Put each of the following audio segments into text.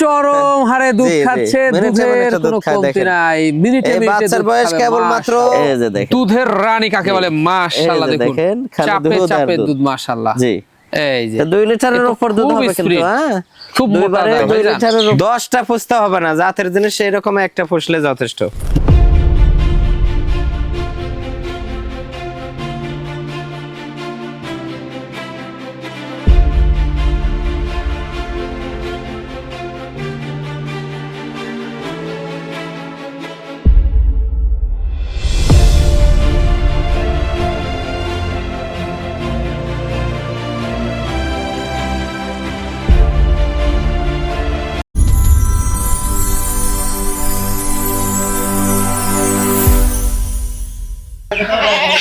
চরম হারে দুধ। খাচ্ছে দুধের কোনো কমতি নাই। মিনিটে মিনিটে দুধ বয়স কেবল মাত্র দুধের রানী কাকে বলে? মাশাআল্লাহ দেখুন চাপে চাপে দুধ। মাশাআল্লাহ জি। এই যে। লিটারের উপর দুধ হবে কিন্তু হ্যাঁ? খুব মোটা। লিটারের পুষতে হবে না জাতের জিনিস এরকম একটা পুষলে যথেষ্ট।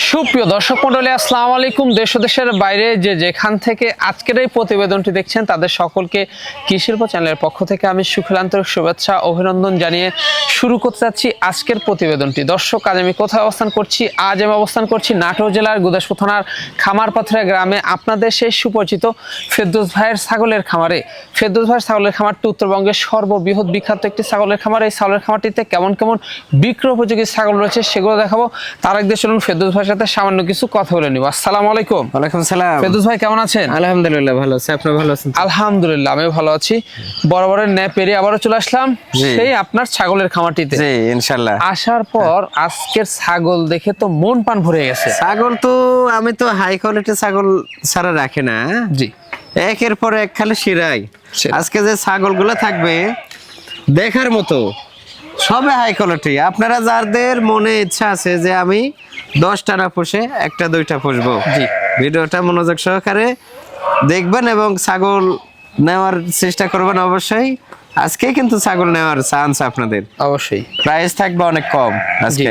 সুপ্রিয় দর্শক মন্ডলী, আসসালামু আলাইকুম। দেশ দেশের বাইরে যে যেখান থেকে আজকের এই প্রতিবেদনটি দেখছেন, তাদের সকলকে কৃষিল্প চ্যানেলের পক্ষ থেকে আমি সুখিলান্তরিক শুভেচ্ছা, অভিনন্দন জানিয়ে শুরু করতে যাচ্ছি আজকের প্রতিবেদনটি। দর্শক, আজ আমি কোথায় অবস্থান করছি? আজ আমি অবস্থান করছি নাটোর জেলার গুদাসপুর থানার খামারপাথরা গ্রামে। আপনাদের সেই সুপরিচিত ফেরদৌস ভাইয়ের ছাগলের খামারে। ফেরদৌস ভাইয়ের ছাগলের খামারটি উত্তরবঙ্গের সর্ববৃহৎ বিখ্যাত একটি ছাগলের খামার। এই ছাগলের খামারটিতে কেমন কেমন বিক্রয় উপযোগী ছাগল রয়েছে সেগুলো দেখাবো। তার আগে চলুন ফেরদৌস ভাইয়ের সাথে সামান্য কিছু কথা বলে নিব। আসসালামু আলাইকুম। ওয়ালাইকুম সালাম। ফেরদৌস ভাই কেমন আছেন? আলহামদুলিল্লাহ ভালো আছে। আপনি ভালো আছেন আলহামদুলিল্লাহ আমিও ভালো আছি। বরাবরের ন্যায় পেরিয়ে আবারও চলে আসলাম সেই আপনার ছাগলের খামারটিতে। জি ইনশাল্লাহ। আসার পর আজকের ছাগল দেখে তো মন পান ভরে গেছে। ছাগল তো আমি তো হাই কোয়ালিটি ছাগল ছাড়া রাখি না। জি। একের পর এক খালি শিরাই। আজকে যে ছাগলগুলো থাকবে দেখার মতো সবে হাই কোয়ালিটি আপনারা যাদের মনে ইচ্ছা আছে যে আমি দশটা না পুষে একটা দুইটা পুষবো জি। ভিডিওটা মনোযোগ সহকারে দেখবেন এবং ছাগল নেওয়ার চেষ্টা করবেন অবশ্যই আজকে কিন্তু ছাগল নেওয়ার চান্স আপনাদের। অবশ্যই। প্রাইস থাকবে অনেক কম আজকে।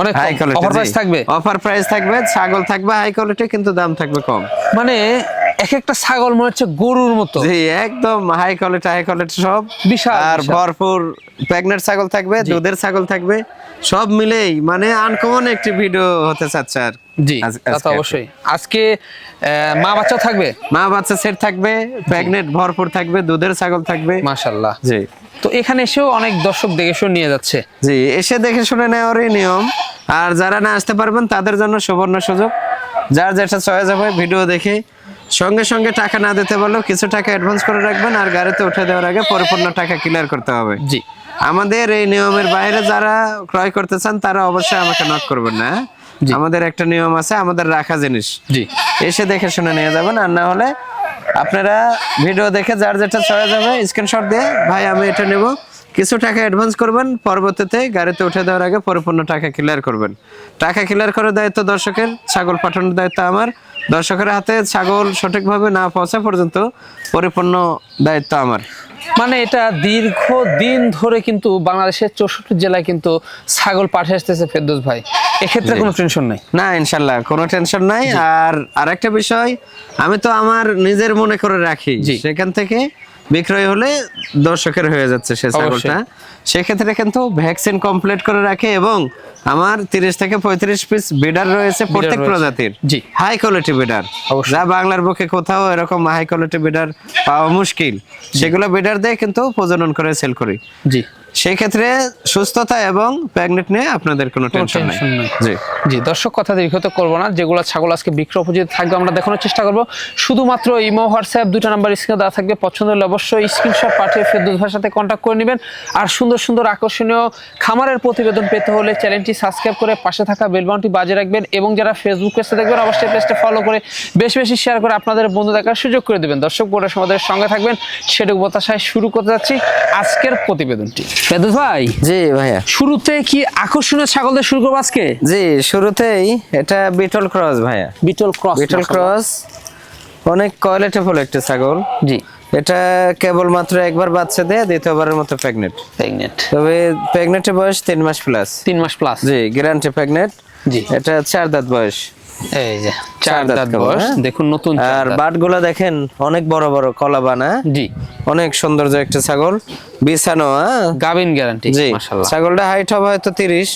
অনেক হাই কোয়ালিটি Offer price থাকবে? অফার প্রাইস থাকবে ছাগল থাকবে হাই কোয়ালিটি কিন্তু দাম থাকবে কম। মানে এক একটা ছাগল মনে হচ্ছে গরুর মতো। জি একদম হাই কোয়ালিটি হাই কোয়ালিটি সব। বিশাল, আর ভরপুর প্রেগনেন্ট ছাগল থাকবে দুধের ছাগল থাকবে সব মিলেই। মানে আনকমন একটি ভিডিও হতে চাচ্ছে আর জি তা তো অবশ্যই। আজকে মা বাচ্চা থাকবে? মা বাচ্চা সেট থাকবে প্রেগনেন্ট ভরপুর থাকবে দুধের ছাগল থাকবে। জি। তো এখানে এসেও অনেক দর্শক দেখে শুনে নিয়ে যাচ্ছে। জি এসে দেখে শুনে নেওয়ারই নিয়ম। আর যারা না আসতে পারবেন তাদের জন্য সুবর্ণ সুযোগ। যার যেটা চয়েস হবে ভিডিও দেখে সঙ্গে সঙ্গে টাকা না দিতে পারলেও কিছু টাকা অ্যাডভান্স করে রাখবেন আর গাড়িতে উঠে দেওয়ার আগে পরিপূর্ণ টাকা ক্লিয়ার করতে হবে। জি। আমাদের এই নিয়মের বাইরে যারা ক্রয় করতে চান তারা অবশ্যই আমাকে নক করবেন না হ্যাঁ? আমাদের একটা নিয়ম আছে আমাদের রাখা জিনিস। জি। এসে দেখে শুনে নিয়ে যাবেন আর না হলে আপনারা ভিডিও দেখে যার যেটা চলে যাবে স্ক্রিনশট দিয়ে ভাই আমি এটা নেব। কিছু টাকা অ্যাডভান্স করবেন পরবর্তীতে গাড়িতে উঠে দেওয়ার আগে পরিপূর্ণ টাকা ক্লিয়ার করবেন। টাকা ক্লিয়ার করার দায়িত্ব দর্শকের ছাগল পাঠানোর দায়িত্ব আমার। দর্শকের হাতে ছাগল সঠিকভাবে না পৌঁছা পর্যন্ত পরিপূর্ণ দায়িত্ব আমার। মানে এটা দীর্ঘ দিন ধরে কিন্তু বাংলাদেশের চৌষট্টি জেলায় কিন্তু ছাগল পাঠিয়ে আসতেছে ফেরদোস ভাই। এক্ষেত্রে কোনো টেনশন নাই? না ইনশাল্লাহ কোনো টেনশন নাই। আর আরেকটা বিষয় আমি তো আমার নিজের মনে করে রাখি। সেখান থেকে বিক্রয় হলে দর্শকের হয়ে যাচ্ছে সে ছাগলটা। সেক্ষেত্রে কিন্তু ভ্যাকসিন কমপ্লিট করে রাখে এবং আমার তিরিশ থেকে পঁয়ত্রিশ পিস বিডার রয়েছে প্রত্যেক প্রজাতির। জি। High quality breeder. যা বাংলার বুকে কোথাও এরকম হাই কোয়ালিটি বিডার পাওয়া মুশকিল। সেগুলো বিডার দিয়ে কিন্তু প্রজনন করে সেল করি। জি। সেই ক্ষেত্রে সুস্থতা এবং প্রেগনেন্ট নিয়ে আপনাদের কোনো টেনশন নাই। জি। জি দর্শক কথা দীর্ঘত করব না। যেগুলো ছাগল আজকে বিক্রয় উপযোগী থাকবে আমরা দেখানোর চেষ্টা করব। শুধুমাত্র ইমো হোয়াটসঅ্যাপ দুটো নাম্বার স্ক্রিনে দেওয়া থাকবে। পছন্দ হলে অবশ্যই স্ক্রিনশট পাঠিয়ে ফেরদৌস ভাইয়ের সাথে কন্ট্যাক্ট করে নেবেন। আর সুন্দর সুন্দর আকর্ষণীয় খামারের প্রতিবেদন পেতে হলে চ্যানেলটি সাবস্ক্রাইব করে পাশে থাকা বেলবাউনটি বাজে রাখবেন এবং যারা ফেসবুক পেজে দেখবেন অবশ্যই পেজটা ফলো করে বেশি বেশি শেয়ার করে আপনাদের বন্ধু দেখার সুযোগ করে দেবেন। দর্শক বোর্ডের আমাদের সঙ্গে থাকবেন। সেটুকু প্রত্যাশায় শুরু করতে যাচ্ছি আজকের প্রতিবেদনটি। ফেরদৌস ভাই জি ভাইয়া। শুরুতে কি আকর্ষণীয় ছাগল দিয়ে শুরু করব আজকে? জি শুরুতেই এটা বিটল ক্রস ভাইয়া। Beetal cross Beetal cross. অনেক কোয়ালিটিফুল একটা ছাগল। জি। এটা কেবলমাত্র একবার বাচ্চা দেয় দ্বিতীয়বারের মতো প্রেগনেন্ট প্রেগনেন্ট তবে প্রেগনেন্টের বয়স তিন মাস প্লাস তিন মাস প্লাস জি গ্যারান্টি প্রেগনেন্ট জি। এটা চার দাঁত বয়স। এই যে চার দাঁত দাঁত বয়স। হ্যাঁ? দেখুন নতুন আর দাঁত। দেখেন অনেক বড় বড় কলা বানা জি। অনেক সৌন্দর্য একটা ছাগল। বিছানো হ্যাঁ? গাবিন গ্যারান্টি জি। ছাগলটা হাইট হবে হয়তো তিরিশ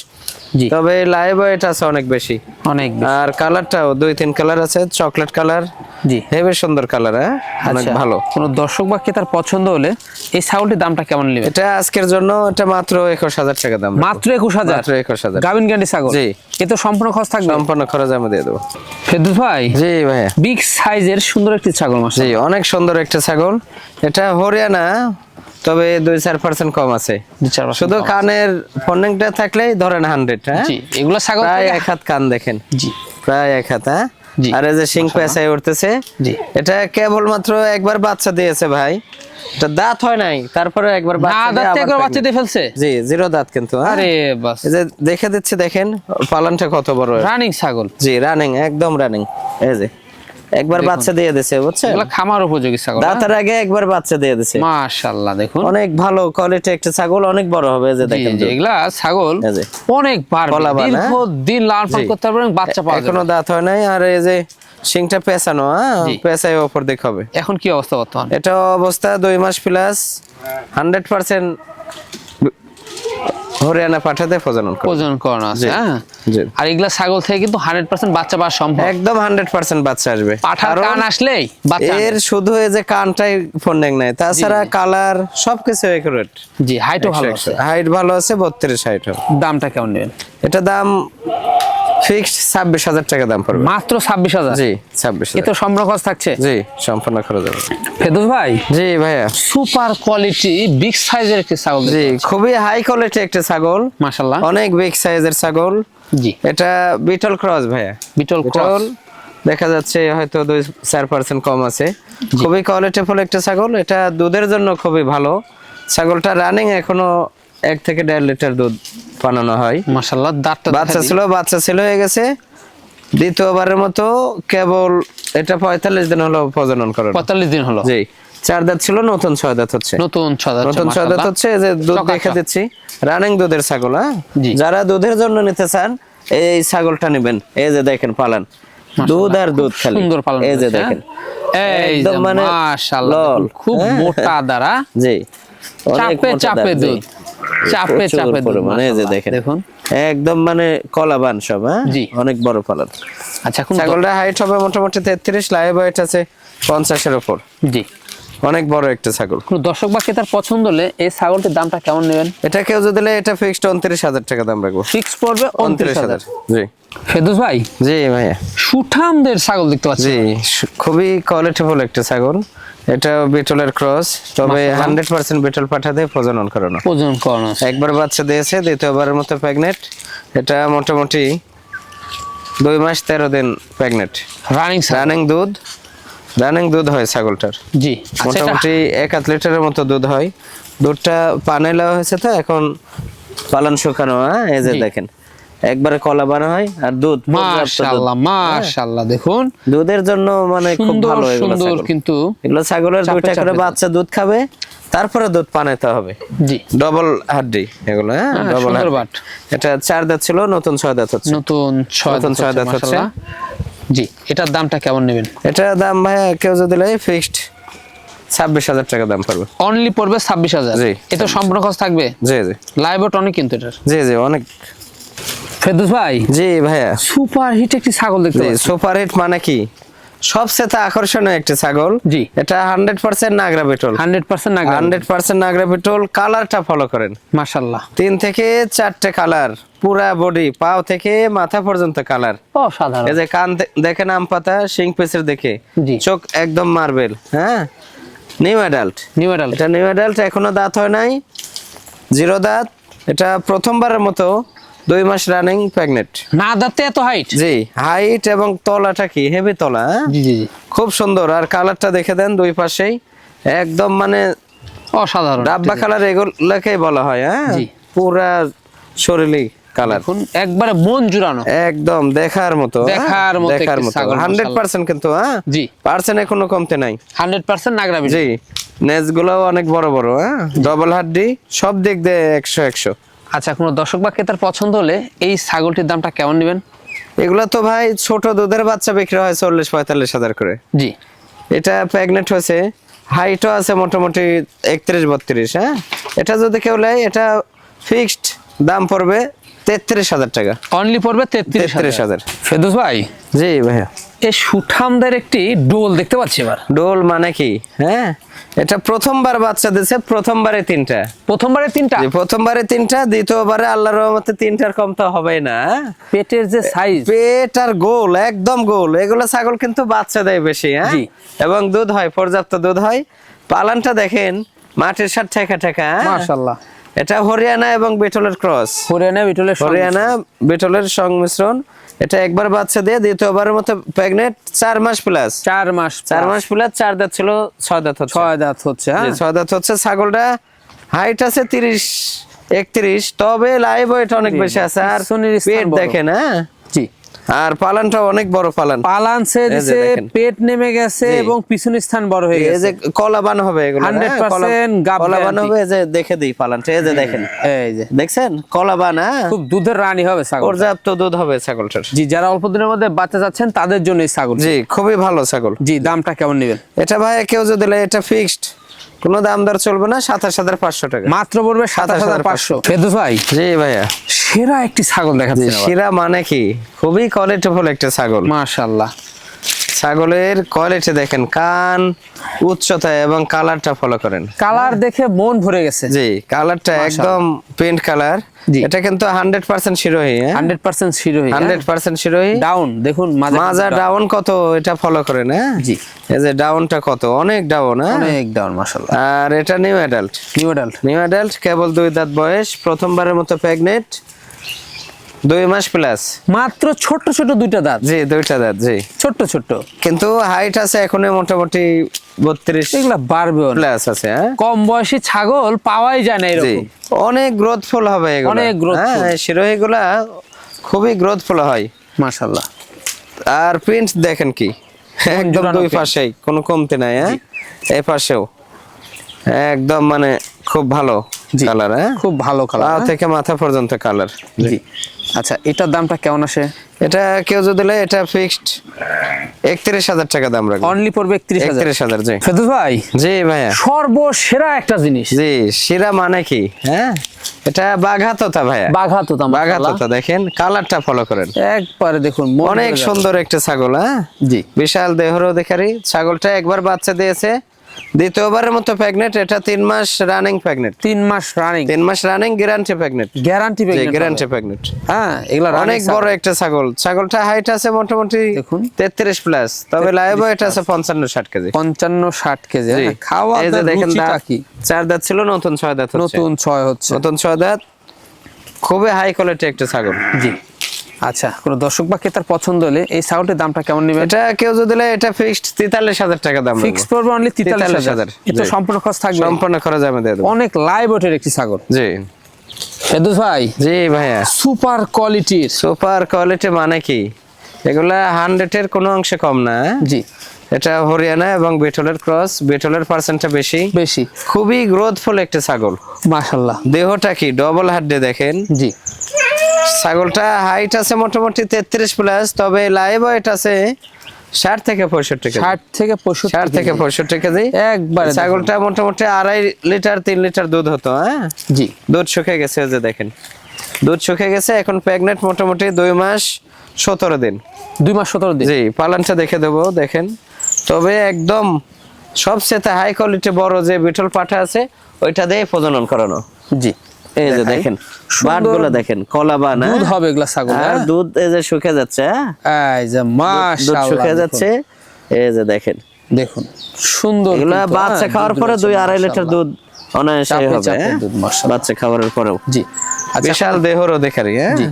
তবে লাইভ ওয়েট আছে অনেক বেশি। অনেক আর কালারটাও দুই তিন কালার আছে চকলেট কালার জি। হেবি সুন্দর কালার হ্যাঁ? অনেক আচ্ছা, ভালো। কোনো দর্শক বা ক্রেতার পছন্দ হলে এই ছাগলটির দামটা কেমন নেবে এটা আজকের জন্য এটা মাত্র একুশ হাজার টাকা দাম। মাত্র একুশ হাজার? মাত্র একুশ হাজার। গাভিন গ্যান্ডি ছাগল? জি। এ তো সম্পূর্ণ খরচ থাকবে? সম্পূর্ণ খরচ আমি দিয়ে দেবো। ভাই? জি ভাইয়া। বিগ সাইজের সুন্দর একটি ছাগল মাস জি অনেক সুন্দর একটা ছাগল। এটা হরিয়ানা তবে দুই চার পার্সেন্ট কম আছে। শুধু কানের ফন্ডিংটা থাকলেই ধরেন হান্ড্রেড হ্যাঁ? এগুলো ছাগল প্রায় এক হাত কান দেখেন। জি। প্রায় এক হাত হ্যাঁ। আর এই যে সিং পেঁচায় উঠতেছে। এটা কেবল মাত্র একবার বাচ্চা দিয়েছে ভাই। এটা দাঁত হয় নাই তারপরে একবার বাচ্চা দাঁত আবার বাচ্চা দিয়ে ফেলছে? জি জিরো দাঁত কিন্তু হ্যাঁ? আরে বাস। এই যে দেখে দিচ্ছি দেখেন পালনটা কত বড়। রানিং ছাগল। জি রানিং একদম রানিং এই যে একবার বাচ্চা দিয়ে দিছে বুঝছেন? এগুলো খামার উপযোগী ছাগল দাঁতের আগে একবার বাচ্চা দিয়ে দিছে। মাশাআল্লাহ দেখুন। অনেক ভালো কোয়ালিটি একটা ছাগল অনেক বড় হবে যে দেখেন জি, এগুলা ছাগল অনেক বার দীর্ঘ দিন লালন করতে পারবেন বাচ্চা পাওয়া যাবে। এখনও দাঁত হয় নাই আর এই যে শিংটা পেঁচানো হ্যাঁ? জি। পেঁচায় ওপর দিক হবে। এখন কি অবস্থা বর্তমানে? এটা অবস্থা দুই মাস প্লাস হান্ড্রেড পার্সেন্ট হরিয়ানা পাঠাতে প্রজনন ওজন করানো আছে হ্যাঁ? আর এগুলা ছাগল থেকে কিন্তু হান্ড্রেড পার্সেন্ট বাচ্চা পাওয়া সম্ভব। একদম হান্ড্রেড পার্সেন্ট বাচ্চা আসবে। পাঠার কান আসলেই এর শুধু এই যে কানটাই ফন্ডিং নাই তাছাড়া কালার সবকিছু একুরেট জি হাইটও ভালো আছে। হাইট ভালো আছে বত্রিশ হাইট দামটা কেমন নেবেন? এটা দাম ফিক্সড ছাব্বিশ হাজার টাকা দাম পড়বে। মাত্র ছাব্বিশ হাজার? জি ছাব্বিশ এ তো সম্পূর্ণ খরচ থাকছে? জি সম্পূর্ণ খরচ হবে। ফেদুস ভাই? জি ভাইয়া। সুপার কোয়ালিটি বিগ সাইজের একটি ছাগল জি খুবই হাই কোয়ালিটি একটা ছাগল। মাশাল্লাহ অনেক বিগ সাইজের ছাগল। জি। এটা বিটল ক্রস ভাইয়া। বিটল বিটল ক্রস। দেখা যাচ্ছে হয়তো দুই চার পার্সেন্ট কম আছে। খুবই কোয়ালিটিফুল একটা ছাগল। এটা দুধের জন্য খুবই ভালো। ছাগলটা রানিং এখনও এক থেকে দেড় লিটার দুধ বানানো হয়। মাশাল্লাহ দাঁতটা বাচ্চা ছিল বাচ্চা ছিল হয়ে গেছে। দ্বিতীয়বারের মতো কেবল এটা পঁয়তাল্লিশ দিন হলো প্রজনন করে পঁয়তাল্লিশ দিন হলো। জি চার দাঁত ছিল নতুন ছয় দাঁত হচ্ছে। নতুন ছদা নতুন ছয় দাঁত হচ্ছে এই যে দুধ। দেখে দিচ্ছি। রানিং দুধের ছাগল হ্যাঁ? যারা দুধের জন্য নিতে চান এই ছাগলটা নেবেন। এই যে দেখেন পালান। দুধ আর দুধ খালি। সুন্দর পালন এই যে দেখেন। হ্যাঁ? একদম মানে মাশাআল্লাহ খুব হ্যাঁ। মোটা দ্বারা জি। চাপে চাপে দুধ। চাপে চাপে এই যে দেখেন দেখুন। একদম মানে কলাবান সব হ্যাঁ? অনেক বড় পালন আচ্ছা ছাগলটা হাইট হবে মোটামুটি তেত্রিশ লাইভ ওয়েট আছে উপর। জি। অনেক বড় একটা ছাগল। কোনো দর্শক বা ক্রেতার পছন্দ হলে এই ছাগলটির দামটা কেমন নেবেন? এটা কেউ যদি এটা ফিক্সড উনত্রিশ হাজার টাকা দাম রাখব। ফিক্স পড়বে উনত্রিশ হাজার। জি। ফেদুস ভাই? জি ভাইয়া। সুঠামদের ছাগল দেখতে পাচ্ছি। জি খুবই কোয়ালিটিফুল একটা ছাগল। এটা বিটলের ক্রস তবে। হান্ড্রেড পার্সেন্ট বিটল পাঠাতে প্রজনন করানো। ওজন করানো একবার বাচ্চা দিয়েছে দ্বিতীয়বারের মতো প্রেগনেন্ট এটা মোটামুটি দুই মাস তেরো দিন প্রেগনেন্ট রানিং রানিং দুধ। রানিং দুধ হয় ছাগলটার। জি। আচ্ছা মোটামুটি এক আধ লিটারের মতো দুধ হয়। দুধটা পানে লাও হয়েছে তো এখন পালন শুকানো হ্যাঁ? এই যে। দেখেন। একবারে কলা বানা হয় আর দুধ মাশাআল্লাহ মাশাআল্লাহ দেখুন। দুধের জন্য মানে খুব ভালো এগুলো সুন্দর কিন্তু এগুলো ছাগলের দুইটা করে বাচ্চা দুধ খাবে তারপরে দুধ পানাইতে হবে। জি। ডবল হাড্ডি এগুলো হ্যাঁ? হ্যাঁ, ডবল বাট। এটা চার দাঁত ছিল নতুন ছয় দাঁত হচ্ছে। নতুন ছয় নতুন ছয় দাঁত হচ্ছে। জি এটার দামটা কেমন নেবেন? এটার দাম ভাইয়া কেউ যদি লাই ফিক্সড ছাব্বিশ হাজার টাকা দাম পড়বে। অনলি পড়বে ছাব্বিশ হাজার? জি। এটা সম্পূর্ণ খরচ থাকবে? জি জি। লাইভ টনিক কিন্তু এটার। জি জি অনেক। ফেদুস ভাই জি ভাইয়া। সুপার হিট একটি ছাগল দেখতে সুপার হিট মানে কি? সবচেয়ে আকর্ষণীয় একটা ছাগল। জি। এটা hundred percent Nagra petrol. Hundred percent না হান্ড্রেড পার্সেন্ট নাগরা পেট্রোল কালারটা ফলো করেন। মাশাল্লাহ তিন থেকে চারটে কালার পুরা বডি পাও থেকে মাথা পর্যন্ত কালার। অসাধারণ। এই যে কান দে- দেখেন আম পাতা শিং পেসের দেখে। চোখ একদম মার্বেল হ্যাঁ? নিউ অ্যাডাল্ট নিউ মেডাল এটা নিউ অ্যাডাল্ট এখনও দাঁত হয় নাই। জিরো দাঁত। এটা প্রথমবারের মতো দুই মাস রানিং প্রেগনেন্ট না দাঁতে এত হাইট জি হাইট এবং তলাটা কি? হেভি তলা হ্যাঁ? জি জি খুব সুন্দর। আর কালারটা দেখে দেন দুই পাশেই। একদম মানে অসাধারণ। ডাব্বা কালার এগুলোকেই বলা হয় হ্যাঁ। পুরা শরীরই কালার দেখুন একবারে মন জুড়ানো। একদম দেখার মতো হ্যাঁ? দেখার মতো দেখার মতো। ছাগল, হান্ড্রেড মাশাআল্লাহ। পার্সেন্ট কিন্তু হ্যাঁ? জি। পার্সেন্ট কোনো কমতে নাই। হান্ড্রেড পার্সেন্ট নাগরা জি। নেজ গুলাও অনেক বড় বড় হ্যাঁ? ডবল হাড্ডি সব দিক দিয়ে একশো একশো। আচ্ছা কোনো দর্শক বা ক্রেতার পছন্দ হলে এই ছাগলটির দামটা কেমন নেবেন? এগুলো তো ভাই ছোট দুধের বাচ্চা বিক্রি হয় চল্লিশ পঁয়তাল্লিশ হাজার করে। জি। এটা প্রেগনেন্ট হয়েছে হাইটও আছে মোটামুটি একত্রিশ বত্রিশ হ্যাঁ? এটা যদি কেউ নেয় এটা ফিক্সড দাম পড়বে তেত্রিশ হাজার টাকা। অনলি পড়বে তেত্রিশ তেত্রিশ হাজার। ফেদুস ভাই? জি ভাইয়া। এই সুঠামদের একটি ডোল দেখতে পাচ্ছি এবার। ডোল মানে কি হ্যাঁ? এটা প্রথমবার বাচ্চা দিছে প্রথমবারে তিনটা। প্রথমবারে তিনটা? প্রথমবারে তিনটা দ্বিতীয়বারে আল্লাহর রহমতে তিনটার কম তো হবে না? পেটের যে সাইজ পেট আর গোল একদম গোল। এগুলো ছাগল কিন্তু বাচ্চা দেয় বেশি হ্যাঁ? এবং দুধ হয় পর্যাপ্ত দুধ হয়। পালানটা দেখেন মাটির সাথে ঠেকা ঠেকা হ্যাঁ? মাশাআল্লাহ। এটা হরিয়ানা এবং বেটলের ক্রস। হরিয়ানা বিটলের। হরিয়ানা বেটলের সংমিশ্রণ। এটা একবার বাচ্চা দিয়ে দ্বিতীয়বারের মতো প্রেগনেন্ট চার মাস প্লাস চার মাস চার মাস প্লাস চার দাঁত ছিল ছয় দাঁত হচ্ছে। ছয় দাঁত হচ্ছে হ্যাঁ। ছয় দাঁত হচ্ছে। ছাগলটা হাইট আছে তিরিশ একত্রিশ। তবে লাইভ ওয়েট অনেক বেশি আছে। আর পেট। দেখেন হ্যাঁ। জি। আর পালানটা অনেক বড় পালান। পালান যে পেট নেমে গেছে এবং পিছনের স্থান বড় হয়ে এই গেছে। যে কলাবান হবে এগুলো 100% কলাবান হবে এই যে দেখে দিই পালানটা এই যে দেখেন। এই যে দেখছেন? কলাবান হ্যাঁ? খুব দুধের রানী হবে ছাগল পর্যাপ্ত দুধ হবে ছাগলটার। জি যারা অল্প দিনের মধ্যে বাচ্চা যাচ্ছেন তাদের জন্য এই ছাগল। জি খুবই ভালো ছাগল। জি দামটা কেমন নেবেন? এটা ভাই কেউ যদি এটা ফিক্সড কোনো দাম দর চলবে না সাতাশ হাজার পাঁচশো টাকা। মাত্র পড়বে সাতাশ হাজার পাঁচশো। ফেদু ভাই জি ভাইয়া। সেরা একটি ছাগল দেখা সেরা মানে কি? খুবই কোয়ালিটিফুল একটা ছাগল। মাশাল্লাহ ছাগলের কোয়ালিটি দেখেন কান উচ্চতা এবং কালারটা ফলো করেন। কালার দেখে মন ভরে গেছে। জি কালারটা একদম পেন্ট কালার। এটা কিন্তু hundred percent Sirohi hundred percent Sirohi hundred percent Sirohi. Down দেখুন মাজা ডাউন কত এটা ফলো করেন হ্যাঁ? জি। এই যে ডাউনটা কত অনেক ডাউন হ্যাঁ? অনেক ডাউন মাশাল্লাহ আর এটা new adult new adult new adult কেবল দুই দাঁত বয়স প্রথমবারের মতো প্রেগনেন্ট দুই মাস প্লাস মাত্র ছোট ছোট দুইটা দাঁত। জি দুইটা দাঁত জি। ছোট্ট ছোট্ট। কিন্তু হাইট আছে এখনও মোটামুটি বত্রিশ এগুলা বাড়বেও না প্লাস আছে হ্যাঁ? কম বয়সী ছাগল পাওয়াই যায় না এরকম। অনেক গ্রোথফুল হবে এগুলো। অনেক growthful। হ্যাঁ শিরোহীগুলা খুবই গ্রোথফুল হয়। মাশাল্লাহ আর প্রিন্ট দেখেন কি? একদম দুই পাশেই কোনো কমতি নাই হ্যাঁ? এই পাশেও। একদম মানে খুব ভালো। কালার হ্যাঁ? খুব ভালো কালার থেকে মাথা পর্যন্ত কালার জি। আচ্ছা এটার দামটা কেমন আসে? এটা কেউ যদি নেয়, এটা ফিক্সড একত্রিশ হাজার টাকা দাম রাখবে। অনলি পড়বে একত্রিশ হাজার। একত্রিশ হাজার জি। ভাই জি ভাইয়া। সর্বসেরা একটা জিনিস। জি শিরা মানে কি হ্যাঁ? এটা বাঘাততা ভাইয়া। বাঘা তো তাম বাঘাততা দেখেন কালারটা ফলো করেন। একবারে দেখুন অনেক সুন্দর একটা ছাগল হ্যাঁ? জি। বিশাল দেহর অধিকারী ছাগলটা একবার বাচ্চা দিয়েছে দ্বিতীয়বারের মতো প্রেগনেন্ট এটা তিন মাস রানিং প্রেগনেন্ট তিন মাস রানিং তিন মাস রানিং গ্যারান্টি প্রেগনেন্ট গ্যারান্টি জি গ্যারান্টি প্রেগনেন্ট হ্যাঁ এগুলা অনেক বড় একটা ছাগল। ছাগলটা হাইট আছে মোটামুটি দেখুন। তেত্রিশ প্লাস তবে লাইভ এটা আছে পঞ্চান্ন ষাট কেজি। পঞ্চান্ন ষাট কেজি। হ্যাঁ, খাওয়া এই যে দেখেন দাঁত কি? চার দাঁত ছিল নতুন ছয় দাঁত হচ্ছে। নতুন ছয় হচ্ছে। নতুন ছয় দাঁত। খুবই হাই কোয়ালিটি একটা ছাগল। জি। আচ্ছা কোন দর্শক বা ক্রেতার পছন্দ হলে এই ছাগলটির দামটা কেমন নেবেন? এটা কেউ যদি এটা ফিক্সড তেতাল্লিশ হাজার টাকা দাম ফিক্স পড়বে অনলি তেতাল্লিশ 43,000 হাজার। এটা সম্পূর্ণ খরচ থাকবে? সম্পূর্ণ খরচ আমি দিয়ে দেবো। অনেক লাইভ ওঠের একটি ছাগল। জি। ফেদুস ভাই জি ভাইয়া। সুপার কোয়ালিটির সুপার কোয়ালিটি মানে কি? এগুলা হান্ড্রেডের কোনো অংশে কম না হ্যাঁ? জি। এটা হরিয়ানা এবং বেটলের ক্রস বেটলের পার্সেন্টটা বেশি। বেশি। খুবই গ্রোথফুল একটা ছাগল। মাশাল্লাহ দেহটা কি? ডবল হাড্ডে দেখেন। জি। ছাগলটা হাইট আছে মোটামুটি তেত্রিশ প্লাস তবে লাইভ ওয়েট আছে ষাট থেকে পঁয়ষট্টি ষাট থেকে পঁয়ষট্টি ষাট থেকে পঁয়ষট্টি কেজি। একবারে ছাগলটা মোটামুটি আড়াই লিটার তিন লিটার দুধ হতো হ্যাঁ? জি। দুধ শুকে গেছে যে দেখেন। দুধ শুকে গেছে এখন প্রেগনেন্ট মোটামুটি দুই মাস সতেরো দিন। দুই মাস সতেরো দিন। জি পালানটা দেখে দেবো দেখেন। তবে একদম সবচেয়ে হাই কোয়ালিটি বড় যে বিটল পাঠা আছে ওইটা দিয়ে প্রজনন করানো। জি। এই যে দেখেন বাটগুলো দেখেন কলা বান। দুধ হবে এগুলা ছাগল আর হ্যাঁ? দুধ এই যে শুকে যাচ্ছে হ্যাঁ? এই যে দুধ মাশাআল্লাহ শুকে যাচ্ছে এই যে দেখেন। দেখুন সুন্দর এগুলা বাচ্চা হ্যাঁ, খাওয়ার পরে রয়েছে, দুই আড়াই লিটার দুধ অনায়াসে হবে হ্যাঁ? বাচ্চা পরেও। জি। আচ্ছা বিশাল দেহর অধিকারী হ্যাঁ? জি।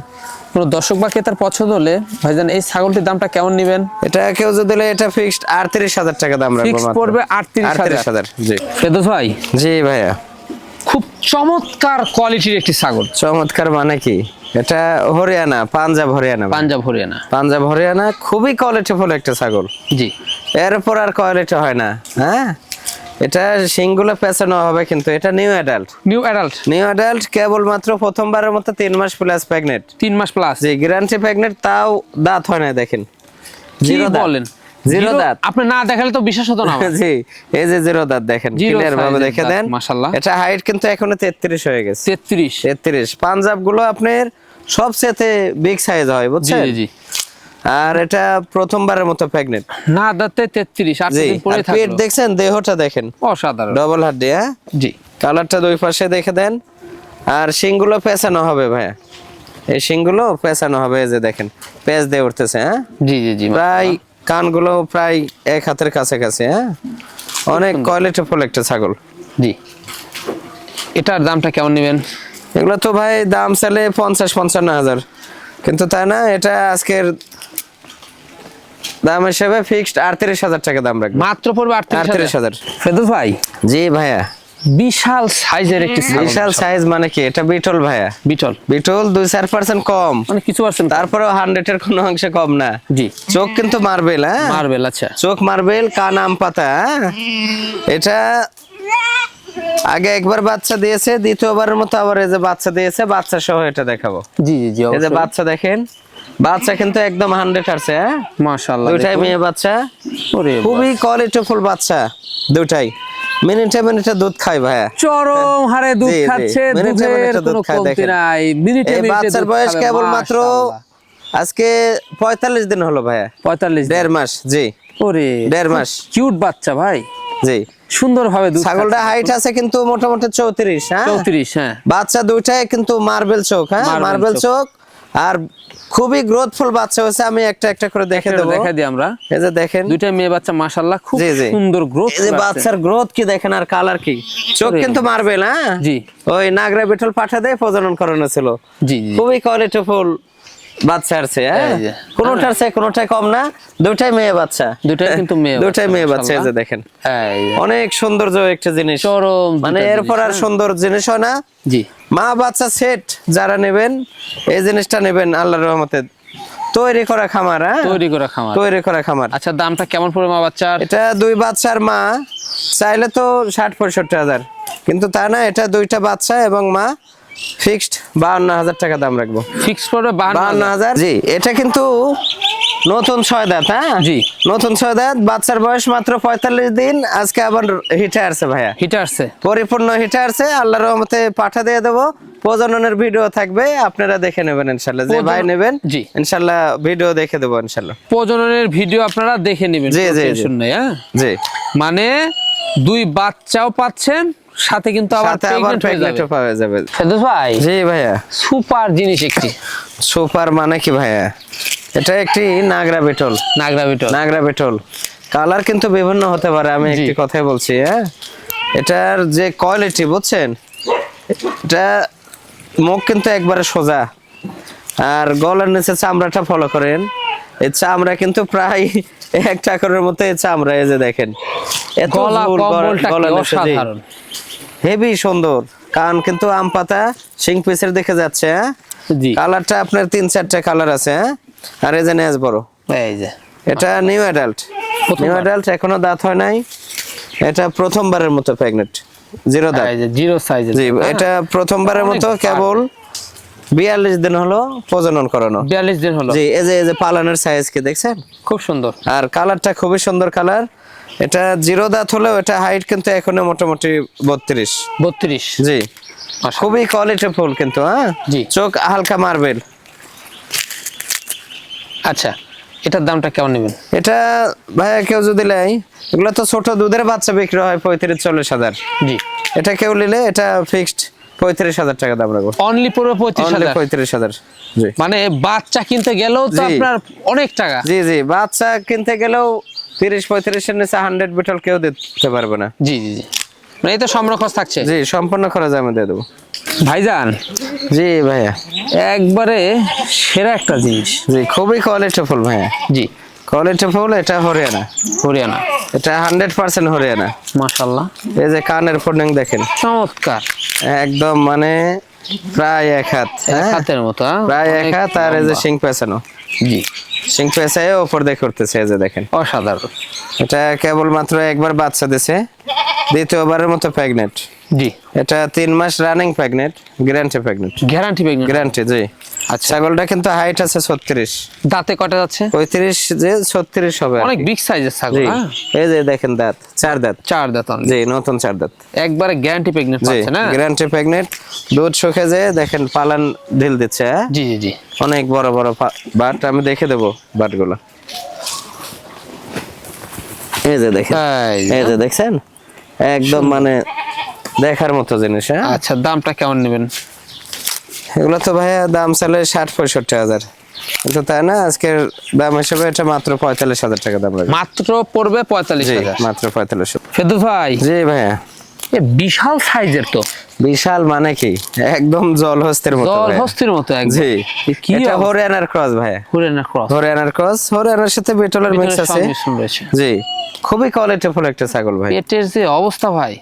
কোন দর্শক বা ক্রেতার পছন্দ হলে ভাইজান এই ছাগলটির দামটা কেমন নেবেন? এটা কেউ যদি নেয়, এটা ফিক্সড আটত্রিশ হাজার টাকা দাম রাখব পড়বে আটত্রিশ হাজার। জি। ভাই? জি ভাইয়া। খুব চমৎকার কোয়ালিটির একটি ছাগল। চমৎকার মানে কি? এটা হরিয়ানা পাঞ্জাব হরিয়ানা। পাঞ্জাব হরিয়ানা। পাঞ্জাব হরিয়ানা খুবই কোয়ালিটি কোয়ালিটিফুল একটা ছাগল। জি। এরপর আর কোয়ালিটি হয় না হ্যাঁ? এটা সিংগুলো পেছানো হবে কিন্তু এটা new adult new adult new adult কেবলমাত্র প্রথমবারের মতো তিন মাস প্লাস প্রেগনেন্ট তিন মাস প্লাস যে গ্যারান্টি প্রেগনেন্ট তাও দাঁত হয় না দেখেন। জিরো। বলেন? জিরো দাঁত। আপনি না দেখালে তো বিশ্বাস হতো না। জি এই যে জিরো দাঁত দেখেন ক্লিয়ার ভাবে দেখে দেন। মাশাআল্লাহ। এটা হাইট কিন্তু এখনও তেত্রিশ হয়ে গেছে। তেত্রিশ। তেত্রিশ। পাঞ্জাবগুলো আপনার সবচেয়ে বিগ সাইজ হয় বুঝছেন? জি জি আর এটা প্রথমবারের মতো প্রেগনেন্ট না দাঁতে তেত্রিশ আট দিন পরে আর পেট দেহটা দেখেন। অসাধারণ। ডবল হাড্ডি হ্যাঁ? জি। কালারটা দুই পাশে দেখে দেন। আর শিংগুলো পেঁচানো হবে ভাইয়া। এই শিংগুলো পেঁচানো হবে এই যে দেখেন পেঁচ দিয়ে উঠতেছে হ্যাঁ? জি জি জি প্রায় কানগুলো প্রায় এক হাতের কাছাকাছি হ্যাঁ? অনেক কোয়ালিটি ফুল একটা ছাগল। জি। এটার দামটা কেমন নেবেন? এগুলো তো ভাই দাম চালে পঞ্চাশ পঞ্চান্ন হাজার। কিন্তু তাই না এটা আজকের দাম হিসেবে ফিক্সড আটত্রিশ হাজার টাকা দাম রাখবে। মাত্র পড়বে আটত্রিশ হাজার? হাজার। ফেদুস ভাই? জি ভাইয়া। বিশাল সাইজের একটি বিশাল সাইজ মানে কি? এটা বিটল ভাইয়া? বিটল। বিটল দুই চার পার্সেন্ট কম। মানে কিছু পার্সেন্ট তারপরেও হান্ড্রেড এর কোনো অংশে কম না। জি। চোখ কিন্তু মার্বেল হ্যাঁ? মার্বেল আচ্ছা। চোখ মার্বেল কান আম পাতা হ্যাঁ? এটা আগে একবার বাচ্চা দিয়েছে দ্বিতীয়বারের মতো আবার এই যে বাচ্চা দিয়েছে বাচ্চা সহ এটা দেখাবো। জি জি জি এই যে বাচ্চা দেখেন বাচ্চা কিন্তু একদম হান্ড্রেড আছে হ্যাঁ? দুটাই মেয়ে বাচ্চা। খুবই কোয়ালিটিফুল বাচ্চা দুটাই মিনিটে মিনিটে দুধ খায় ভাইয়া চরম হারে দুধ। খাচ্ছে দুধের কোনো কমতি নাই। মিনিটে মিনিটে বাচ্চার বয়স কেবল মাত্র আজকে পঁয়তাল্লিশ দিন হলো ভাইয়া। 45 দেড় মাস জি। ওরে দেড় মাস। কিউট বাচ্চা ভাই। জি। সুন্দর ভাবে দুধ ছাগলটা হাইট আছে কিন্তু মোটামুটি চৌত্রিশ হ্যাঁ? 34 হ্যাঁ। বাচ্চা দুইটাই কিন্তু মার্বেল চোখ হ্যাঁ? মার্বেল চোখ। আর খুবই গ্রোথফুল বাচ্চা হয়েছে আমি একটা একটা করে দেখে দেবো। দেখা দিই আমরা। এই যে দেখেন। দুইটা মেয়ে বাচ্চা মাশাআল্লাহ খুব। সুন্দর গ্রোথ এই যে বাচ্চার গ্রোথ কি দেখেন আর কালার কি? চোখ কিন্তু মারবে না জি। ওই নাগরা বেটল পাঠা দিয়ে প্রজনন করানো ছিল। জি জি খুবই কোয়ালিটিফুল বাচ্চা আছে হ্যাঁ। কোনোটার চেয়ে কোনোটাই কম না দুটাই মেয়ে বাচ্চা। দুটাই কিন্তু মেয়ে বাচ্চা, মেয়ে বাচ্চা যে দেখেন। অনেক সৌন্দর্য একটা জিনিস। চরম মানে এরপর আর হ্যাঁ। সুন্দর জিনিস হয় না। জি। মা বাচ্চা সেট যারা নেবেন এই জিনিসটা নেবেন আল্লাহর রহমতে। তৈরি করা খামার হ্যাঁ? তৈরি করা খামার। তৈরি করা খামার। আচ্ছা দামটা কেমন পড়বে মা বাচ্চার? এটা দুই বাচ্চার মা চাইলে তো ষাট পঁয়ষট্টি হাজার। কিন্তু তা না এটা দুইটা বাচ্চা এবং মা। ফিক্সড বাহান্ন হাজার টাকা দাম রাখব। ফিক্স পড়বে বাহান্ন হাজার। জি এটা কিন্তু নতুন ছয় দাঁত হ্যাঁ? জি। নতুন ছয় দাঁত বাচ্চার বয়স মাত্র পঁয়তাল্লিশ দিন আজকে আবার হিটে আসছে ভাইয়া। হিটার আছে পরিপূর্ণ হিটে আসছে আল্লাহর রহমতে পাঠা দিয়ে দেবো। প্রজননের ভিডিও থাকবে আপনারা দেখে নেবেন ইনশাল্লাহ। যে ভাই নেবেন জি। ইনশাল্লাহ ভিডিও দেখে দেবো ইনশাল্লাহ। প্রজননের ভিডিও আপনারা দেখে নেবেন জি, জি, জি। হ্যাঁ? জি। মানে দুই বাচ্চাও পাচ্ছেন সাথে কিন্তু আবার প্রেগন্যান্ট পাওয়া যাবে। ফেদুস ভাই জি ভাইয়া। সুপার জিনিস একটি। সুপার মানে কি ভাইয়া? এটা একটি নাগরা battle. Nagra Beetal. Nagra battle. Colour কিন্তু বিভিন্ন হতে পারে আমি একটি কথাই বলছি হ্যাঁ? এটার যে কোয়ালিটি বুঝছেন? এটা মুখ কিন্তু একবারে সোজা। আর গলার নিচে চামড়াটা ফলো করেন। এই চামড়া কিন্তু প্রায় এক টাকারের মতো এই চামড়া এই যে দেখেন। এত গলা গলা- নিচে, অসাধারণ। হেভি সুন্দর। কান কিন্তু আম পাতা সিং পিসের দেখে যাচ্ছে হ্যাঁ? কালারটা আপনার তিন চারটা কালার আছে হ্যাঁ? আর এই যে নেজ বড় এই যে এটা নিউ অ্যাডাল্ট নিউ অ্যাডাল্ট এখনও দাঁত হয় নাই। এটা প্রথমবারের মতো প্রেগনেন্ট জিরো দাঁত। এই যে জিরো সাইজ জি এটা প্রথমবারের মতো কেবল বিয়াল্লিশ দিন হলো প্রজনন করানো। 42 দিন হলো। জি এই যে এই যে পালানের সাইজ কি দেখছেন? খুব সুন্দর। আর কালারটা খুবই সুন্দর কালার। এটা জিরো দাঁত হলেও এটা হাইট কিন্তু এখনও মোটামুটি বত্রিশ। 32 জি। খুবই কোয়ালিটি ফুল কিন্তু হ্যাঁ? জি। চোখ হালকা মার্বেল আচ্ছা এটার দামটা কেমন নেবেন? এটা ভাইয়া কেউ যদি নেয় এগুলো তো ছোট দুধের বাচ্চা বিক্রি হয় পঁয়ত্রিশ চল্লিশ হাজার। জি। এটা কেউ নিলে এটা ফিক্সড পঁয়ত্রিশ হাজার টাকা দাম রাখব। অনলি পড়বে পঁয়ত্রিশ হাজার? পঁয়ত্রিশ হাজার জি। মানে বাচ্চা কিনতে গেলেও তো আপনার অনেক টাকা। জি জি বাচ্চা কিনতে গেলেও তিরিশ পঁয়ত্রিশের নিচে হান্ড্রেড বিটল কেউ দিতে পারবে না। জি জি জি। মানে এই তো সম্রখস থাকছে? জি সম্পূর্ণ খরচ আমি দিয়ে দেবো। ভাইজান? জি ভাইয়া। একবারে সেরা একটা জিনিস। জি খুবই কোয়ালিটি ফুল ভাইয়া। জি। কোয়ালিটি ফুল এটা হরিয়ানা। হরিয়ানা। এটা হান্ড্রেড পার্সেন্ট হরিয়ানা। মাশাল্লাহ এই যে কানের ফোর্ডিং দেখেন। চমৎকার। একদম মানে প্রায় এক হাত হ্যাঁ? হাতের মতো? প্রায় এক হাত আর এই যে শিং পেছানো জি। শিং পেছায় ওপর দিয়ে করতেছে এই যে দেখেন। অসাধারণ। এটা কেবল মাত্র একবার বাচ্চা দিছে দ্বিতীয়বারের মতো প্রেগনেন্ট জি। এটা তিন মাস running pregnant guarantee pregnant guarantee pregnant guarantee জি। আচ্ছা। ছাগলটা কিন্তু হাইট আছে ছত্রিশ। দাঁতে কটা যাচ্ছে? পঁয়ত্রিশ যে ছত্রিশ হবে আর অনেক বিগ সাইজের ছাগল হ্যাঁ? এই যে দেখেন দাঁত চার দাঁত। চার দাঁত জি নতুন চার দাঁত। একবারে গ্যারান্টি প্রেগনেন্ট পাচ্ছে না? গ্যারান্টি প্রেগনেন্ট দুধ শুকে যে দেখেন পালান ঢিল দিচ্ছে হ্যাঁ? জি জি জি। অনেক বড় বড় বাট আমি দেখে দেবো বাটগুলো। এই যে দেখেন এই যে দেখছেন? একদম মানে দেখার মতো জিনিস হ্যাঁ? আচ্ছা দামটা কেমন নেবেন? এগুলো তো ভাইয়া দাম চালে ষাট পঁয়ষট্টি হাজার। কিন্তু তাই না আজকের দাম হিসেবে এটা মাত্র পঁয়তাল্লিশ হাজার টাকা দাম লাগবে। মাত্র পড়বে পঁয়তাল্লিশ হাজার। মাত্র পঁয়তাল্লিশ ফেদু ভাই। জি ভাইয়া। বিশাল সাইজের তো। বিশাল মানে কি? একদম জলহস্তের মতো জল ভাইয়া। হস্তির মতো একদম। জি। কি এটা? হরিয়ানার ক্রস ভাইয়া। হরিয়ানা ক্রস। হরিয়ানার ক্রস। হরিয়ানার সাথে বিটলের মিক্স আছে। জি। খুবই কোয়ালিটিফুল একটা ছাগল ভাই পেটের যে অবস্থা ভাই।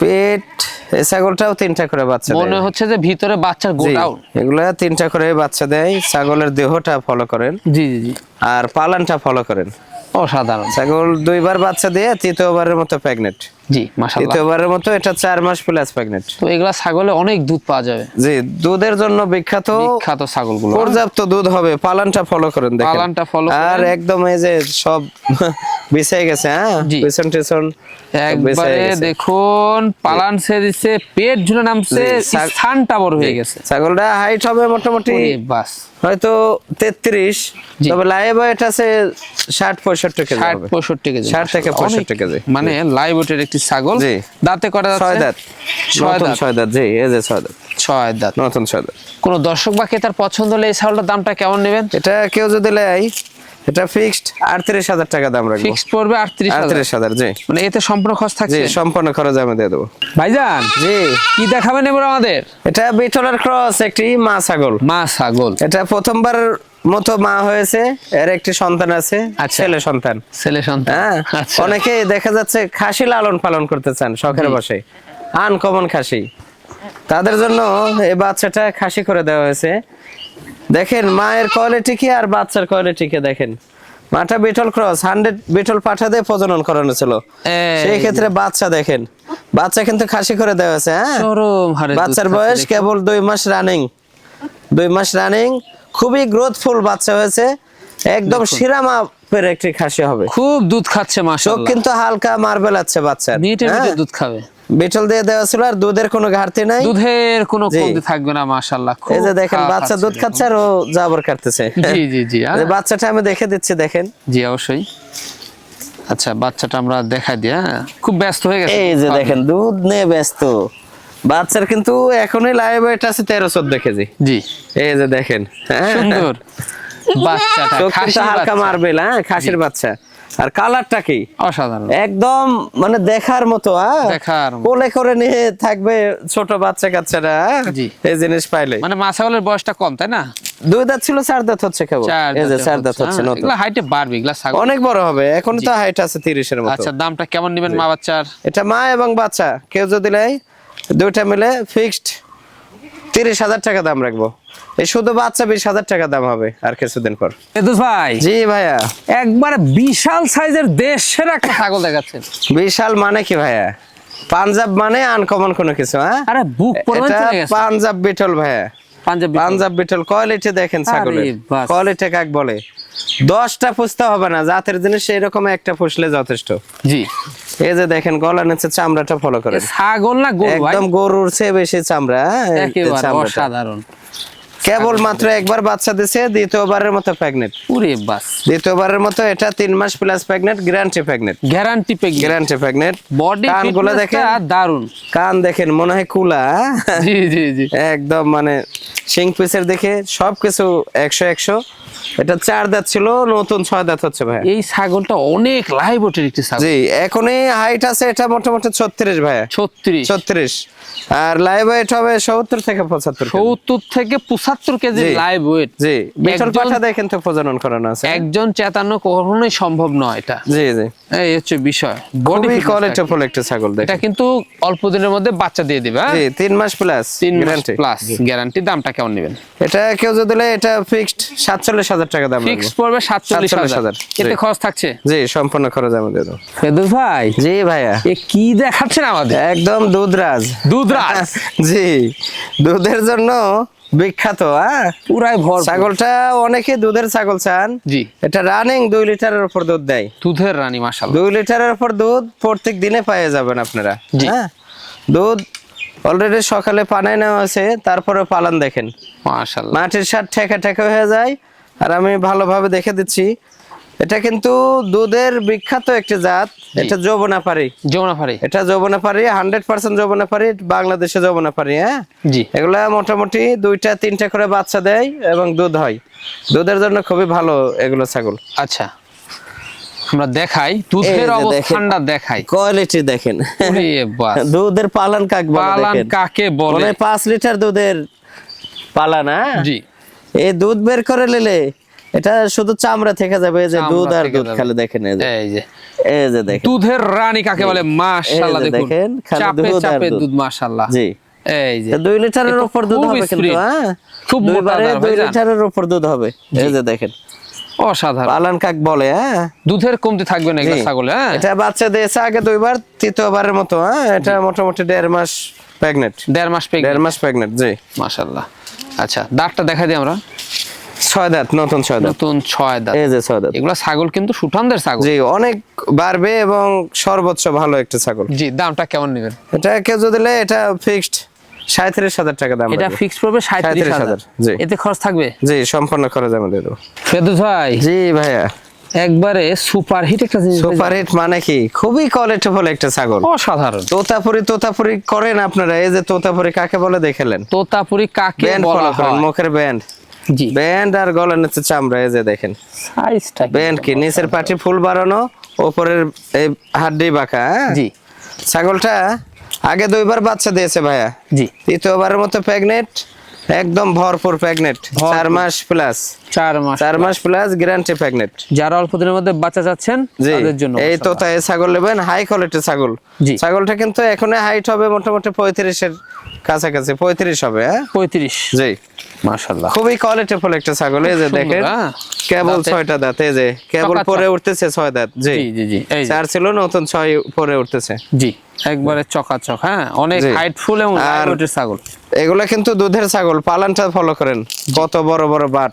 পেট এই ছাগলটাও তিনটা করে বাচ্চা মনে হচ্ছে যে ভিতরে বাচ্চার জি, গোটাউন এগুলা তিনটা করে বাচ্চা দেয়। ছাগলের দেহটা ফলো করেন। জি জি জি। আর পালানটা ফলো করেন। অসাধারণ। ছাগল দুইবার বাচ্চা দিয়ে তৃতীয়বারের মতো প্রেগনেন্ট জি মাশাআল্লাহ। তৃতীয়বারের মতো এটা চার মাস প্লাস প্রেগনেন্ট তো এগুলা ছাগলে অনেক দুধ পাওয়া যাবে। জি দুধের জন্য বিখ্যাত বিখ্যাত ছাগলগুলো। পর্যাপ্ত দুধ হবে পালানটা ফলো করেন দেখেন। পালানটা follow করেন। আর একদম এই যে সব বিছাই গেছে হ্যাঁ? পিছন টিছন একবারে দেখুন পালান সে পেট ঝুলে নামছে স্থানটা বড় হয়ে গেছে। ছাগলটা হাইট হবে মোটামুটি বাস। হয়তো তেত্রিশ জি। তবে লাইভ ওয়েট আছে ষাট পঁয়ষট্টি কেজি ষাট হবে। পঁয়ষট্টি কেজি। 60 থেকে 65 কেজি। মানে লাইভ ওয়েটের একটি ছাগল? দাঁতে কটা ছয় দাঁত। ছয় দাঁত। ছয় দাঁত জি এই যে ছয় দাঁত। ছয় দাঁত। নতুন ছয় দাঁত। কোন দর্শক বা ক্রেতার পছন্দ হলে এই ছাগলটার দামটা কেমন নেবেন? এটা কেউ যদি নেয় এটা ফিক্সড আটত্রিশ হাজার টাকা দাম রাখব। ফিক্স পড়বে আটত্রিশ হাজার। আটত্রিশ হাজার জি। মানে এতে সম্পূর্ণ খরচ জি থাকছে সম্পূর্ণ খরচ আমি দিয়ে দেবো। ভাইজান জি। কি দেখাবেন এবার আমাদের? এটা বিটলের ক্রস একটি মা ছাগল। মা ছাগল। এটা প্রথমবার মতো মা হয়েছে এর একটি সন্তান আছে আচ্ছা। ছেলে সন্তান। ছেলে সন্তান। হ্যাঁ আচ্ছা। অনেকে দেখা যাচ্ছে খাসি লালন পালন করতে চান শখের বসে আনকমন খাসি। তাদের জন্য এই বাচ্চাটা খাসি করে দেওয়া হয়েছে। দেখেন মায়ের কোয়ালিটি কি আর বাচ্চার কোয়ালিটি কি দেখেন? মাটা বিটল ক্রস হান্ড্রেড বিটল পাঠা দিয়ে প্রজনন করানো ছিল। সেই ক্ষেত্রে বাচ্চা দেখেন বাচ্চা কিন্তু খাসি করে দেওয়া হয়েছে হ্যাঁ? বাচ্চার বয়স কেবল দুই মাস রানিং দুই মাস রানিং খুবই গ্রোথফুল বাচ্চা হয়েছে। একদম শিরা মাপের একটি খাসি হবে। খুব দুধ খাচ্ছে চোখ মাশাআল্লাহ কিন্তু হালকা মার্বেল আছে বাচ্চার। মিনিটের হ্যাঁ? ভিতরে দুধ খাবে। বিটল দিয়ে দেওয়া ছিল আর দুধের কোনো ঘাটতি নাই। দুধের কোনো কমতি থাকবে না মাশাআল্লাহ। খুব এই যে দেখেন বাচ্চা দুধ খাচ্ছে আর ও জাবর কাটতেছে। জি জি জি। হ্যাঁ। বাচ্চাটা আমি দেখে দিচ্ছি দেখেন। জি অবশ্যই। আচ্ছা বাচ্চাটা আমরা দেখা দিই হ্যাঁ? খুব ব্যস্ত হয়ে গেছে। এই যে দেখেন দুধ নিয়ে ব্যস্ত। বাচ্চার কিন্তু এখনই লাইভ ওয়েট আছে তেরো চোদ্দ কেজি। জি। এই যে দেখেন হ্যাঁ। সুন্দর। বাচ্চাটা হালকা বাচ্চা। হ্যাঁ খাসির বাচ্চা। আর কালারটা কি? অসাধারণ। একদম মানে দেখার মতো হ্যাঁ? দেখার কোলে করে নিয়ে থাকবে ছোট বাচ্চা কাচ্চারা হ্যাঁ? এই জিনিস পাইলে। মানে মা ছাগলের বয়সটা কম তাই না? দুই দাঁত ছিল চার দাঁত হচ্ছে কেবল। এই যে চার দাঁত হচ্ছে। নতুন। এগুলা হাইটে বাড়বে এগুলা অনেক বড় হবে এখন তো হাইট আছে তিরিশের মতো। আচ্ছা দামটা কেমন নেবেন মা বাচ্চার? এটা মা এবং বাচ্চা কেউ যদি নেয় দুইটা মিলে ফিক্সড তিরিশ হাজার টাকা দাম রাখব। এই শুধু বাচ্চা বিশ হাজার টাকা দাম হবে আর কিছুদিন পর। এদুস ভাই। জি ভাইয়া। একবার বিশাল সাইজের দেশের একটা ছাগল দেখাচ্ছেন। বিশাল মানে কি ভাইয়া? পাঞ্জাব মানে আনকমন কোনো কিছু হ্যাঁ? আরে বুক গেছে। পাঞ্জাব বিটল ভাইয়া। পাঞ্জাবি বিটল কোয়ালিটি দেখেন ছাগলের। কোয়ালিটি কাক বলে? দশটা পুষতে হবে না জাতের জিনিস এরকম একটা পুষলে যথেষ্ট। জি। এই যে দেখেন গলা নিচে চামড়াটা ফলো করে করেন ছাগল না গরু একদম গরুর চেয়ে বেশি চামড়া হ্যাঁ, একেবারে অসাধারণ। কেবল মাত্র একবার বাচ্চা দিছে দ্বিতীয়বারের মতো প্রেগনেন্ট পুরে বাস। দ্বিতীয়বারের মতো এটা তিন মাস plus pregnant guarantee pregnant guarantee pay guarantee pregnant body কানগুলো দেখেন। দারুণ কান দেখেন মনে হয় কুলা হ্যাঁ? জি জি জি। একদম মানে সিং পিসের দেখে সবকিছু একশো একশো। এটা চার দাঁত ছিল নতুন ছয় দাঁত হচ্ছে ভাই এই ছাগলটা অনেক লাইভ একটি ছাগল। জি এখনই হাইট আছে এটা মোটামুটি ছত্রিশ ভাইয়া। ছত্রিশ। ছত্রিশ। আর লাইভ ওয়েট হবে সত্তর থেকে পঁচাত্তর কেজি। সত্তর থেকে পঁচাত্তর কেজি লাইভ ওয়েট জি মিটার পাঠা দেখেন তো প্রজনন করানো আছে। একজন চেতানো কখনোই সম্ভব নয় এটা। জি জি। এই হচ্ছে বিষয়। বডি কোয়ালিটিফুল একটা ছাগল এটা কিন্তু অল্প দিনের মধ্যে বাচ্চা দিয়ে দিবে হ্যাঁ? জি তিন মাস প্লাস তিন মাস গ্যারান্টি প্লাস গ্যারান্টি দামটা কেমন নেবেন? এটা কেউ যদি নেয়, এটা ফিক্সড সাতচল্লিশ হাজার টাকা দাম ফিক্স পড়বে সাতচল্লিশ 47,000 হাজার এতে খরচ থাকছে? জি সম্পূর্ণ খরচ আমি দিয়ে দেবো। ভাই জি ভাইয়া। এ কি দেখাচ্ছেন আমাদের? একদম দুধরাজ। দুধরাজ? জি দুধের জন্য বিখ্যাত হ্যাঁ? পুরাই ভর ছাগলটা অনেকে দুধের ছাগল চান। জি। এটা রানিং দুই লিটারের উপর দুধ দেয়। দুধের রানি মাসাল দুই লিটারের উপর দুধ প্রত্যেক দিনে পেয়ে যাবেন আপনারা হ্যাঁ? দুধ অলরেডি সকালে পানায় নেওয়া আছে তারপরে পালান দেখেন। মাটির সার ঠেকা ঠেকা হয়ে যায়। আর আমি ভালোভাবে দেখে দিচ্ছি এটা কিন্তু দুধের বিখ্যাত একটি জাত। এটা যৌবনা পারি যমুনা ফারি এটা যৌবনা পারি হান্ড্রেড পার্সেন্ট যৌবনা পারি বাংলাদেশে যৌবনা পারি হ্যাঁ? জি। এগুলা মোটামুটি দুইটা তিনটা করে বাচ্চা দেয় এবং দুধ হয়। দুধের জন্য খুবই ভালো এগুলো ছাগল। আচ্ছা। আমরা দেখাই দুধের। অবস্থানটা দেখাই। কোয়ালিটি দেখেন। দুধের পালান কাক পালান কাকে বলে? পাঁচ লিটার দুধের পালান হ্যাঁ? জি। এই দুধ বের করে নিলে এটা শুধু চামড়া থেকে যাবে এই যে দুধ আর দুধ খালি দেখেন এই যে। এই যে। দেখেন। দুধের রানী কাকে বলে? মাশাআল্লাহ দেখুন। খালি চাপে দুধ আর চাপে দুধ। মাশাআল্লাহ। জি। এই যে। তো দুই লিটারের উপর দুধ হবে কিন্তু হ্যাঁ? খুব মোটা দুই ভাইজান। লিটারের উপর দুধ হবে। এই যে দেখেন। অসাধারণ। পালান কাক বলে হ্যাঁ? দুধের কমতি থাকবে না এগুলো। ছাগলে হ্যাঁ? এটা বাচ্চা দিয়েছে আগে দুইবার তৃতীয়বারের মতো হ্যাঁ? এটা মোটামুটি দেড় মাস প্রেগনেন্ট দেড় মাস পেয়ে দেড় মাস প্রেগনেন্ট জি। মাশাআল্লাহ। আচ্ছা দাঁতটা দেখা দিই আমরা। ছয় দাঁত নতুন ছয় দাঁত। নতুন ছয় দাঁত। এই যে ছয় দাঁত। এগুলো ছাগল কিন্তু ছাগল। জি অনেক বাড়বে এবং সর্বোচ্চ ভালো একটা ছাগল। জি দামটা কেমন নেবেন? এটা কেউ যদি এটা ফিক্সড সাঁত্রিশ হাজার টাকা দাম এটা ফিক্স পড়বে সাঁত্রিশ হাজার। জি। এতে খরচ থাকবে? জি সম্পূর্ণ খরচ আমি দিয়ে দেবো। ফেদুস ভাই। জি ভাইয়া। একবারে সুপার হিট একটা জিনিস। সুপার হিট মানে কি? খুবই কোয়ালিটিফুল একটা ছাগল। অসাধারণ। তোতাপুরি তোতাপুরি করেন আপনারা। এই যে তোতাপুরি কাকে বলে দেখেলেন তোতাপুরি কাকে বলা হয়? মুখের ব্যান্ড। জি। ব্যান্ড আর গলার নিচে চামড়া এই যে দেখেন। সাইজটা ব্যান্ড কি? নিচের পাটি ফুল বাড়ানো ওপরের এই হাড্ডি বাঁকা হ্যাঁ? জি। ছাগলটা আগে দুইবার বাচ্চা দিয়েছে ভাইয়া। জি। তৃতীয়বারের মতো প্রেগনেন্ট একদম ভরপুর প্রেগনেন্ট চার মাস প্লাস চার মাস চার মাস প্লাস গ্যারান্টি প্রেগনেন্ট যারা অল্প দিনের মধ্যে বাচ্চা চাচ্ছেন তাদের জন্য এই তোতা এই ছাগল নেবেন হাই কোয়ালিটি ছাগল। ছাগলটা কিন্তু এখন হাইট হবে মোটামুটি পঁয়ত্রিশের কাছাকাছি পঁয়ত্রিশ হবে হ্যাঁ? পঁয়ত্রিশ। জি। মাশাল্লাহ খুবই কোয়ালিটিফুল একটা ছাগল এই যে দেখেন। হ্যাঁ। কেবল ছয়টা দাঁত এই যে কেবল পরে উঠতেছে ছয় দাঁত জি। জি জি চার ছিল নতুন ছয় পরে উঠতেছে। জি একবারে চকাচক হ্যাঁ? অনেক। হাইটফুল এবং ছাগল। এগুলা কিন্তু দুধের ছাগল পালানটা ফলো করেন। কত বড় বড় বাট।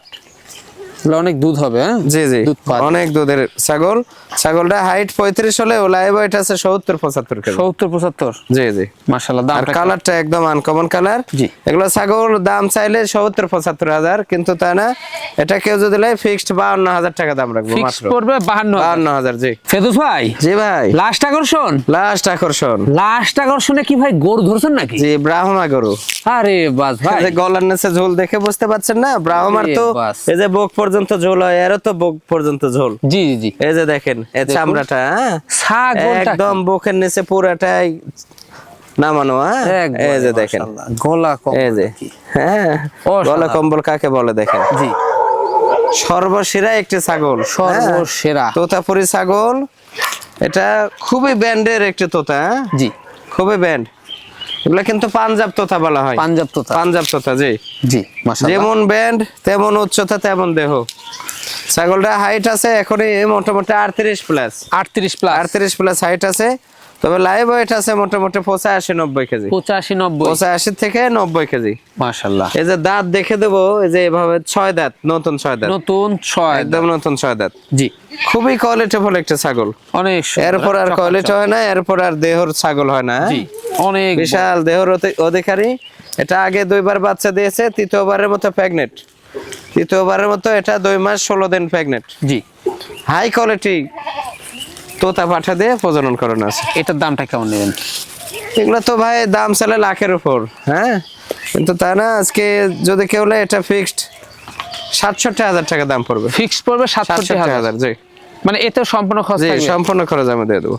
অনেক দুধ হবে হ্যাঁ? জি জি। অনেক দুধের ছাগল। ছাগলটা হাইট পঁয়ত্রিশ হলে ও লাইভ ওয়েট আছে সত্তর পঁচাত্তর সত্তর পঁচাত্তর? জি জি। মাশাল্লাহ আর দামটা কালারটা একদম আনকমন কালার জি। এগুলো ছাগল দাম চাইলে সত্তর পঁচাত্তর হাজার কিন্তু না এটা কেউ যদি লাই ফিক্সড বাউন্ন হাজার টাকা দাম রাখব ফিক্স মাত্র। পড়বে বাহান্ন হাজার। জি। ফেদুস ভাই? জি ভাই। লাস্ট আকর্ষণ? লাস্ট আকর্ষণ। লাস্ট আকর্ষণে কি ভাই গরু ধরছেন নাকি? জি ব্রাহ্মা গরু। আরে বাস ভাই। গলার নিচে ঝোল দেখে বুঝতে পারছেন না? ব্রাহ্মার তো এই যে বুক পর্যন্ত ঝোল হয় এরও তো বুক পর্যন্ত ঝোল। জি জি জি। এই যে দেখেন এই চামড়াটা হ্যাঁ? একদম বুকের নিচে পুরাটাই নামানো হ্যাঁ? এই যে দেখেন। গলা এই যে হ্যাঁ? গলা কম্বল কাকে বলে দেখেন? জি। সর্বসেরা একটি ছাগল হ্যাঁ? সর্বসেরা। তোতাপুরি ছাগল এটা খুবই ব্যান্ডের একটি তোতা হ্যাঁ? জি। খুবই ব্যান্ড। এগুলা কিন্তু পাঞ্জাব তোতা বলা হয়। পাঞ্জাব তোতা পাঞ্জাব তোতা জি। জি যেমন ব্যান্ড তেমন উচ্চতা তেমন দেহ। ছাগলটা হাইট আছে এখনই মোটামুটি আটত্রিশ প্লাস 38 প্লাস আটত্রিশ প্লাস হাইট আছে। তবে লাইভ ওয়েট আছে মোটামুটি পঁচাশি নব্বই কেজি। 85 90 পঁচাশি থেকে নব্বই কেজি। মাশাআল্লাহ। এই যে দাঁত দেখে দেবো এই যে এভাবে ছয় দাঁত নতুন ছয় দাঁত। নতুন ছয় একদম নতুন ছয় দাঁত। জি। খুবই কোয়ালিটি কোয়ালিটিফুল একটা ছাগল। অনেক এরপর আর কোয়ালিটি হয় না এরপর আর দেহর ছাগল হয় না হ্যাঁ? অনেক বিশাল দেহর অধি- অধিকারী। এটা আগে দুইবার বাচ্চা দিয়েছে তৃতীয়বারের মতো প্রেগনেন্ট তৃতীয়বারের মতো এটা দুই মাস ষোলো দিন প্রেগনেন্ট জি। হাই কোয়ালিটি তোতা পাঠা দিয়ে প্রজনন করানো আছে। এটার দামটা কেমন নেবেন? এগুলো তো ভাই দাম চালে লাখের উপর হ্যাঁ? কিন্তু তা না আজকে যদি কেউ এটা ফিক্সড সাতষট্টি হাজার টাকা দাম পড়বে। ফিক্সড পড়বে 67 সাতষট্টি হাজার। হাজার জি। মানে এতে সম্পূর্ণ খরচ সম্পূর্ণ খরচ আমি দিয়ে দেবো।